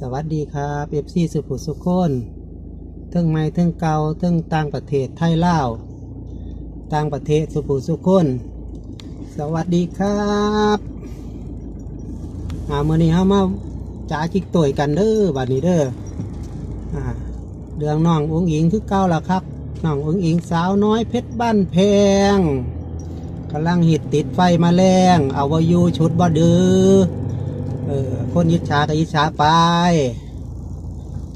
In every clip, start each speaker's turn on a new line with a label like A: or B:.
A: สวัสดีครับเอฟซีสุภุสุขคนเทิงไม่เทิงเกาเทิงต่างประเทศไทยลาวต่างประเทศสุภุสุขคนสวัสดีครับอ่ามื่อนี้เฮามาจ้าจิกต่อยกันเด้อบัดนี้เด้ออ่าเรื่องน้องอุ้งอิงคือเก่าละครับน้องอุ้งอิงสาวน้อยเพชรบ้านแพงกำลังหิดติดไฟมาแรงเอาวายูชุดบ่ดื้อ ออคนยิจฉาก็ยิจฉาไป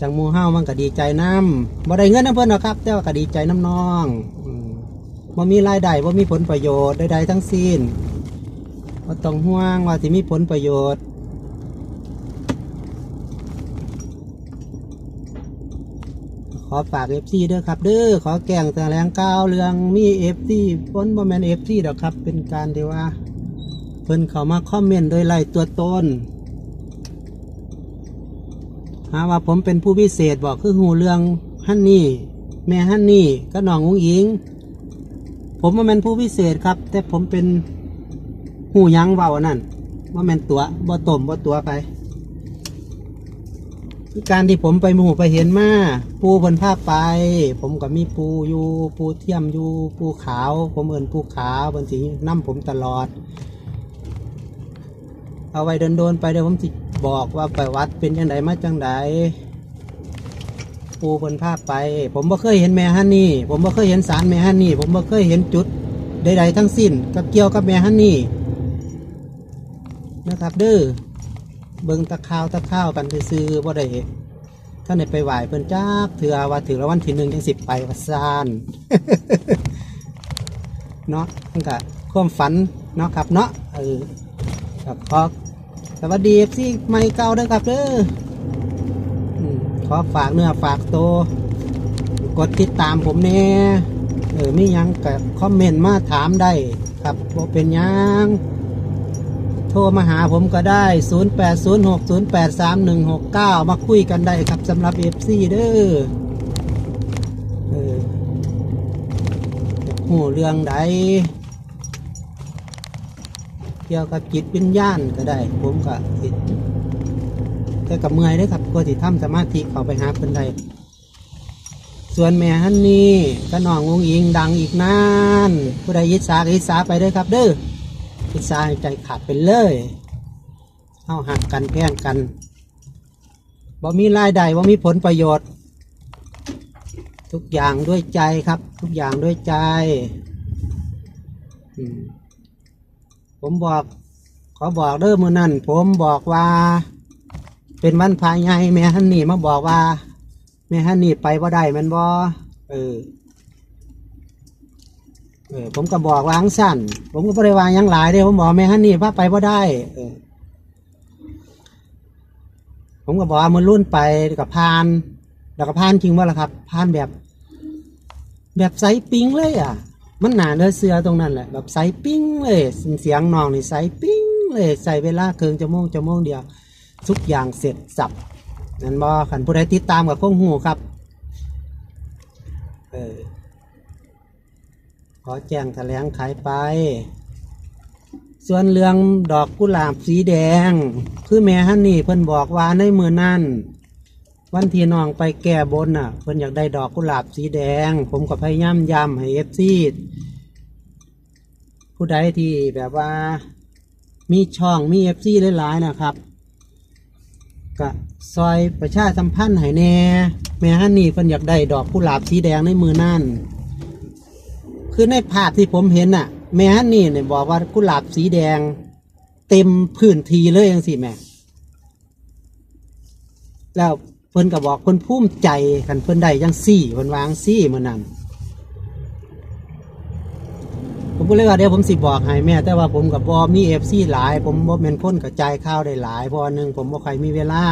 A: จังมูเฮ้ามันก็ดีใจน้ำบ่ได้เงินน้ำเพิ่นหรอกครับแต่ว่าก็ดีใจน้ำน้องมบ่มีรายได้บ่มีผลประโยชน์ใดๆทั้งสิ้นบ่ต้องห่วงว่าสิมีผลประโยชน์ขอฝากเอฟซีด้วยครับเด้อขอแก่งแต่แรงก้าวเรื่องมีเอฟซีพ้นบ่แมนเอฟซีดอกครับ เป็นการที่ว่าเพิ่นเข้ามาคอมเมนต์โดยไล่ตัวตน หาว่าผมเป็นผู้พิเศษบอกคือหูเรื่องฮันนี่ แม่ฮันนี่ก็น้องอุ้งอิง ผมว่าเป็นผู้พิเศษครับ แต่ผมเป็นหูยังเบานั่นว่าแม่นตัวบ่ตมบ่ตัวไปการที่ผมไปหมู่ไปเห็นมาปูบนผ้าไป ผมก็มีปูอยู่ปูเทียมอยู่ปูขาว ผมเอินปูขาวบนสีน้ำผมตลอด เอาไว้โดนๆไปเดี๋ยวผมสิ บอกว่าไปวัดเป็นยังไงมาจังไดปูบนภาพไป ผมบ่เคยเห็นแม่ฮันนี่ ผมบ่เคยเห็นสารแม่ฮันนี่ ผมบ่เคยเห็นจุดใดๆทั้งสิ้นกับเกี่ยวกับแม่ฮันนี่นะครับเด้อเบิ่งตะข้าวตะข้าวกันซื้อๆบ่ได้ท่านไปไหว้เพิ่นจักเถื่อว่าถือรางวัลที่หนึ่งจังสิบไปวัดซานเนาะมันก็ความฝันเนาะครับเนาะเออขอ สวัสดีเอฟซีไม่เก่าด้วยครับเด้ออขอฝากเนื้อฝากตัวกดติดตามผมแน่เออมียังก็คอมเมนต์มาถามได้ครับบ่เป็นยังโทรมาหาผมก็ได้ 0806083169 มาคุยกันได้ครับสำหรับ FC เด้อเออหูเรื่องใด เกี่ยวกับจิตวิญญาณก็ได้ ผมก็สิแต่กับเมื่อยเด้ครับก็สิทำสมาธิเข้าไปหาเพิ่นได้ส่วนแม่ฮันนี่ก็น้องวงอิงดังอีกนานผู้ใดยิสาก็ยิสาไปด้อครับเด้อยิสาใจขาดไปเลยเอาหักกันแพงกันบ่มีรายได้บ่มีผลประโยชน์ ทุกอย่างด้วยใจครับ ทุกอย่างด้วยใจ อืม ผมบอกขอบอกเด้อมือนั่นผมบอกว่า เป็นวันพายใหญ่แม่ฮันนี่มาบอกว่าแม่ฮันนี่ไปบ่ได้มันบ่เออเออผมก็บอกวาอังสั้นผมก็บ่ได้วางยังหลายเด้ผมบอกแม่ฮันนี่ว่าไปบ่ได้เออผมก็บอกมันรุ่นไปกับพานแล้วก็พานจริงว่าล่ะครับ พานแบบ แบบใสปิงเลยอะ มันหนาเนื้อเสือตรงนั้นแหละแบบใสปิ้งเลยเสียงนองนี่ใสปิ้งเลยใส่เวลาเคิงจะโมงจะโมงเดียว ทุกอย่างเสร็จสับนั่นบอขันผู้ใดติดตามกับพวกหูครับเออขอแจ้งแถลงขายไป ส่วนเรื่องดอกกุหลาบสีแดง คือแม่ฮันนี่เพิ่นบอกว่าในมือนั่น วันที่น้องไปแก้บนน่ะเพิ่นอยากได้ดอกกุหลาบสีแดง ผมก็พยายามย้ำให้เอฟซีผู้ใดที่แบบว่า มีช่องมีเอฟซีหลายๆนะครับก็ซอยประชาสัมพันธ์ให้แน่แม่ฮันนี่เพิ่นอยากได้ดอกกุหลาบสีแดงในมือนั่นคือในภาพที่ผมเห็นน่ะ แม่ฮันนี่เนี่ยบอกว่ากุหลาบสีแดง เต็มพื้นทีเลยยังสิแม่แล้ว พิ่นก็บอกเพิ่นภูมิใจคันเพิ่นได้จังซี่เพิ่นวางซี่มื้อนั้นผมก็เลยว่าเดี๋ยวผมสิบอกให้แม่ แต่ว่าผมกับบ่มี FC หลาย ผมบ่แม่นคนกระจายข้าวได้หลาย เพราะหนึ่งผมบ่ค่อยมีเวลา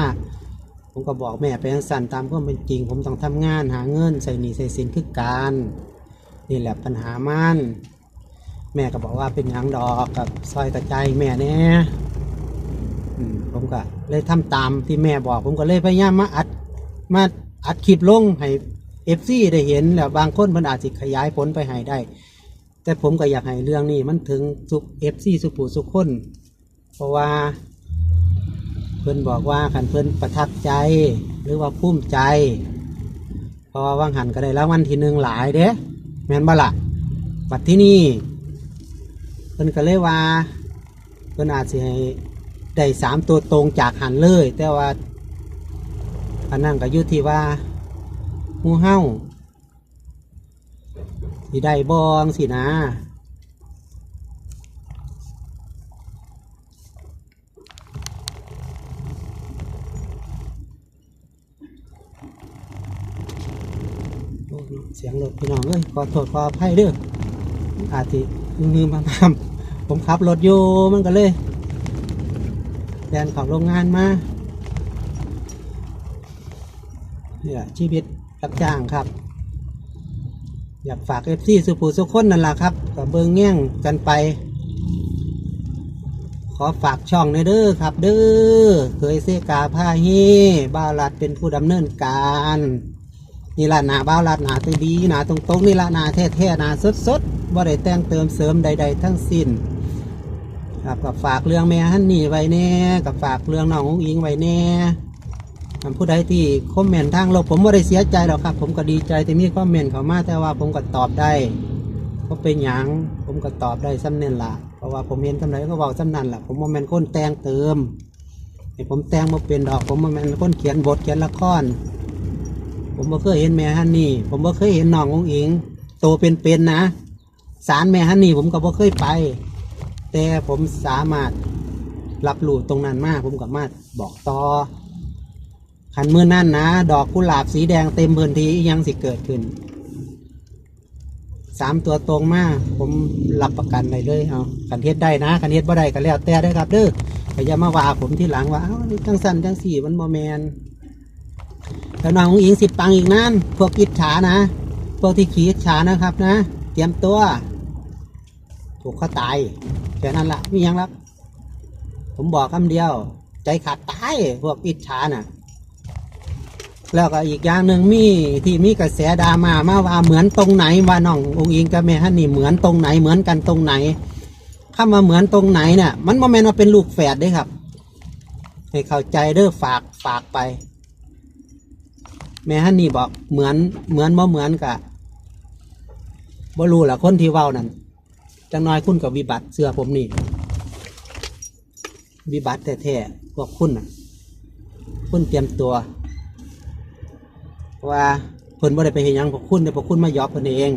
A: ผมก็บอกแม่ไปสั่นตามความเป็นจริง ผมต้องทำงานหาเงินใส่หนี้ใส่สินคือการนี่แหละปัญหามันแม่ก็บอกว่าเป็นหยังดอกกับซอยกระจายแม่แน่อืมผมก็เลยทำตามที่แม่บอก ผมก็เลยพยายามมาอัด มาอัดคลิปลงให้เอฟซีได้เห็นแล้วบางคนมันอาจจะขยายผลไปให้ได้ แต่ผมก็อยากให้เรื่องนี้มันถึงสุกเอฟซีสุขผู้สุขคน เพราะว่า เพิ่อนบอกว่าขันเพิ่อนประทับใจ หรือว่าภูมิใจ เพราะว่าวังหันก็ได้รางวัลที่หนึ่งหลายเด้แมนบ่ละบัดที่นี่เพิ่อนก็เลยว่า เพิ่นอาจสิให้ได้สามตัวตรงจากหันเลย แต่ว่า อันนั้นก็อยู่ที่ว่าหมูเฮาสิได้บองสินะเสียงรถพี่น้องเอ้ยขอโทษขออภัยเด้ออาจจะมือมาทำผมขับรถอยู่มันก็เลยแดนของโรงงานมา นี่แหละชีวิตรับจ้างครับ อยากฝากเอฟซีสุภูสุคนนั่นแหละครับกับเบิงแง่งกันไป ขอฝากช่องในเด้อครับ เด้อเคยเสกาผ้าเฮบ้าวรัดเป็นผู้ดำเนินการนี่ละหนาบ้าวลัดหนาตัวดีหนาตรงๆนี่ละหนาแท้ๆหนาสดๆบ่ได้แต่งเติมเสริมใด ๆ ทั้งสิ้นครับกับฝากเรื่องแม่ฮันนี่ไว้แน่กับฝากเรื่องน้องอุ้งอิงไว้แน่ ผู้ใดที่คอมเมนต์ทางลบผมไม่ได้เสียใจหรอกครับ ผมก็ดีใจที่มีคอมเมนต์เขามาแต่ว่าผมก็ตอบได้ก็เป็นหยังผมก็ตอบได้ซ้ำเน้นละเพราะว่าผมเห็นสำไหนก็บอกซ้ำนั่นละผมโมเมนคนแตงเติมให้ผมแตงมาเป็นดอก ผมโมเมนคนเขียนบทเขียนละครผมบ่เคยเห็นแม่ฮันนี่ ผมบ่เคยเห็นน้ององอิงโตเป็นๆนะศาลแม่ฮันนี่ผมก็บ่เคยไป แต่ผมสามารถรับรู้ตรงนั้นมากผมก็มาบอกต่อ ขันมือนั่นนะ ดอกกุหลาบสีแดงเต็มพื้นที่อิหยังสิเกิดขึ้นสามตัวตรงมาก ผมรับประกันได้เลยเอาขันเทศได้นะขันเทศบ่ได้ก็แล้วแต่ได้ครับเด้อก็อย่ามาว่าผมที่หลังว่าเอ้านี่จังสันจังสี่มันบ่แมนแล้วน้องอุ๋งอิงสิบปังอีกนั่นพวกอิจฉานะ พวกที่ขี้ฉานะครับนะ เตรียมตัว ถูกเขาตายแค่นั้นละมียังละผมบอกคำเดียว ใจขาดตายพวกอิจฉาน่ะ แล้วก็อีกอย่างหนึ่งมีที่มีกระแสดราม่ามาว่าเหมือนตรงไหนว่าน้ององค์อิงกับแม่ฮันนี่เหมือนตรงไหนเหมือนกันตรงไหนคำว่าเหมือนตรงไหนเนี่ยมันโมเมนว่าเป็นลูกแฝดเด้ครับ ให้เข้าใจเด้อฝากฝากไป แม่ฮันนี่บอกเหมือนเหมือนบ่เหมือนกะบ่รู้ล่ะคนที่เว้านั่นจังน้อยคุณกับวิบัติเสื้อผมนี่ วิบัติแท้ๆพวกคุณน่ะ คุณเตรียมตัว ว่าเพิ่นบ่ได้ไปเห็นยังพวกคุณแต่พวกคุณมายอบเพิ่นเอง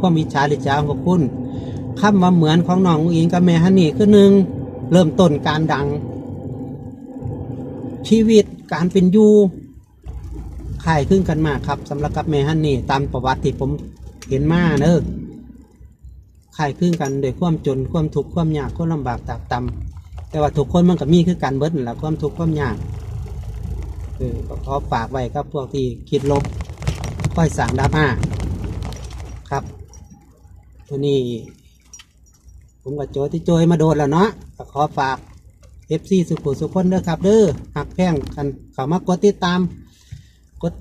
A: ความวิชาหรือจ้าของพวกคุณคำว่าเหมือนของน้องอิงกับแม่ฮันนี่คือหนึ่งเริ่มต้นการดัง ชีวิตการเป็นอยู่คล้ายคลึงกันมากครับสำหรับกับแม่ฮันนี่ตามประวัติที่ผมเห็นมาเนอะคล้ายคลึงกันโดยความจนความทุกข์ความยากความลำบากตากตำแต่ว่าทุกคนมันก็มีคือการเบิดแหละความทุกข์ความยาก เออขอฝากไว้ครับพวกที่คิดลบค่อยสั่งดราม่าครับตัวนี้ ผมกับโจที่โจยมาโดนแล้วเนาะขอฝากเอฟซีสุขุสุขคนเด้อครับเด้อหักแพงกันเข้ามากดติดตามกด